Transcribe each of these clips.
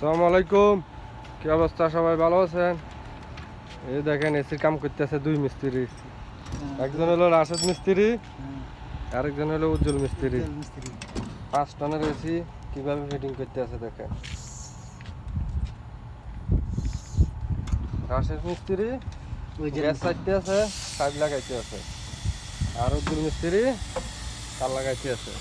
আসসালামু আলাইকুম। কি অবস্থা? সবাই ভালো আছেন? এই দেখেন এসির কাম করতেছে দুই মিস্ত্রি। একজন হলো রাশেদ মিস্ত্রি আরেকজন হলো উজ্জ্বল মিস্ত্রি। পাঁচ টনের এসি কীভাবে ফিটিং করতে আছে দেখেন। রাশেদ মিস্ত্রি গ্যাস চাইতে আছে পাইপ লাগাইতে আছে। আর উজ্জ্বল মিস্ত্রি তার লাগাইতে আছে।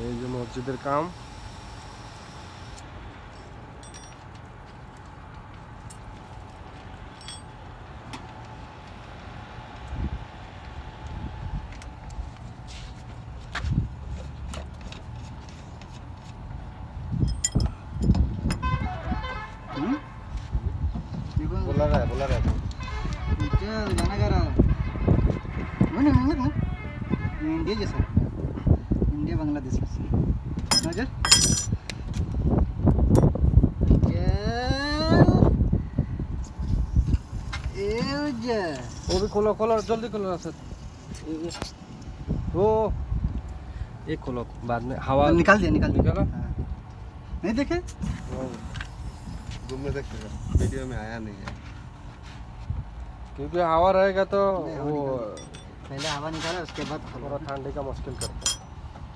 এই যে মসজিদের কাম बोला रहा है बोला रहा है इंडिया जैसा इंडिया बांग्लादेश नजर वो भी खोलो खोलो जल्दी खोलो राशिद वो ये खोलो बाद में हवा निकाल दिया निकाल दिया निकाला? हाँ। नहीं देखे घूमने सकते हैं वीडियो में आया नहीं है क्योंकि हवा रहेगा तो नहीं, हवा वो पहले हवा निकाला उसके बाद खोलो थोड़ा ठंडी का मुश्किल करता है